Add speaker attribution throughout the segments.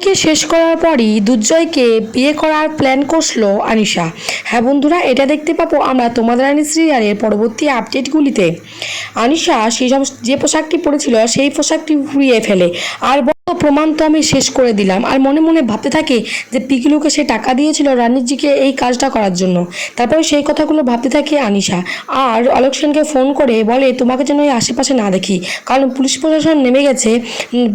Speaker 1: কে শেষ করার পরই দুর্জয়কে বিয়ে করার প্ল্যান করল আনিশা। হ্যাঁ বন্ধুরা, এটা দেখতে পাবো আমরা তোমাদের রানী সিরিয়ালের পরবর্তী আপডেটগুলিতে। আনিশা সেই যে পোশাকটি পরেছিল সেই পোশাকটি ঘুরিয়ে ফেলে। আর প্রমাণ তো আমি শেষ করে দিলাম। আর মনে মনে ভাবতে থাকে যে পিকিলুকে সে টাকা দিয়েছিল রানীজিকে এই কাজটা করার জন্য। তারপরে সেই কথাগুলো ভাবতে থাকে আনিশা। আর অলোক সেনকে ফোন করে বলে, তোমাকে যেন এই আশেপাশে না দেখি। কারণ পুলিশ প্রশাসন নেমে গেছে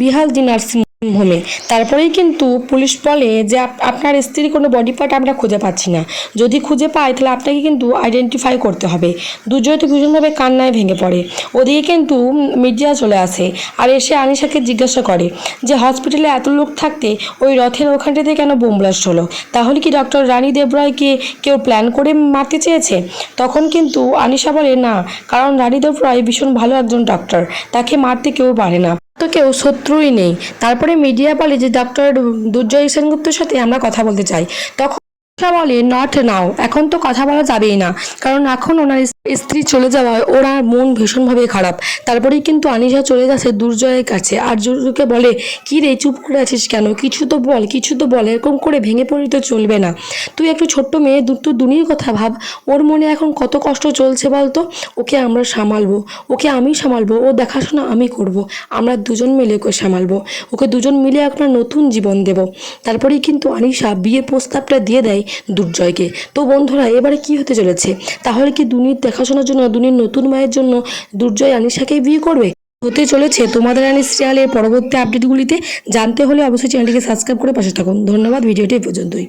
Speaker 1: বিহাল দি নার্সিং হোমে তারপরেই কিন্তু পুলিশ বলে যে আপনার স্ত্রীর কোনো বডি পার্ট আমরা খুঁজে পাচ্ছি না। যদি খুঁজে পাই, তাহলে আপনাকে কিন্তু আইডেন্টিফাই করতে হবে। দুজয় তো ভীষণভাবে কান্নায় ভেঙে পড়ে। ওদিকে কিন্তু মিডিয়া চলে আসে আর এসে আনিশাকে জিজ্ঞাসা করে যে হসপিটালে এত লোক থাকতে ওই রথের ওখানটাতে কেন বোম ব্লাস্ট হলো? তাহলে কি ডক্টর রানী দেবরায়কে কেউ প্ল্যান করে মারতে চেয়েছে? তখন কিন্তু আনিশা বলে, না, কারণ রানী দেবরায় ভীষণ ভালো একজন ডক্টর তাকে মারতে কেউ পারে না। তো কেউ শত্রুই নেই। তারপরে মিডিয়া বলে যে ডক্টর দুর্জয় সেনগুপ্তের সাথে আমরা কথা বলতে চাই, তখন আনিশা বলে নট নাও এখন তো কথা বলা যাবেই না। কারণ এখন ওনার স্ত্রী চলে যাওয়ায় ওরা মন ভীষণভাবে খারাপ। তারপরেই কিন্তু আনিশা চলে যাচ্ছে দুর্জয়ের কাছে। আর দুর্জয়কে বলে, কি রে, চুপ করে আছিস কেন? কিছু তো বল, কিছু তো বল, এরকম করে ভেঙে পড়ে তো চলবে না। তুই একটু ছোট্ট মেয়ে দুটো দুনির কথা ভাব। ওর মনে এখন কত কষ্ট চলছে বলতো? ওকে আমরা সামালবো। ওকে আমি সামালবো। ও দেখাশোনা আমি করব। আমরা দুজন মিলে ওকে সামালবো। ওকে দুজন মিলে একটা নতুন জীবন দেব। তারপরেই কিন্তু আনিশা বিয়ের প্রস্তাবটা দিয়ে দেয়। দুর্জয়কে। তো বন্ধুরা, এবারে কি হতে চলেছে? তাহলে কি দুনির দেখাশোনার জন্য, দুনির নতুন মায়ের জন্য দুর্জয় আনিশাকেই বিয়ে করবে? হতে চলেছে তোমাদের রানী সিরিয়ালের পরবর্তী আপডেটগুলিতে জানতে হলে অবশ্যই চ্যানেলটিকে সাবস্ক্রাইব করে পাশে থাকুন। ধন্যবাদ, ভিডিওটি পর্যন্তই।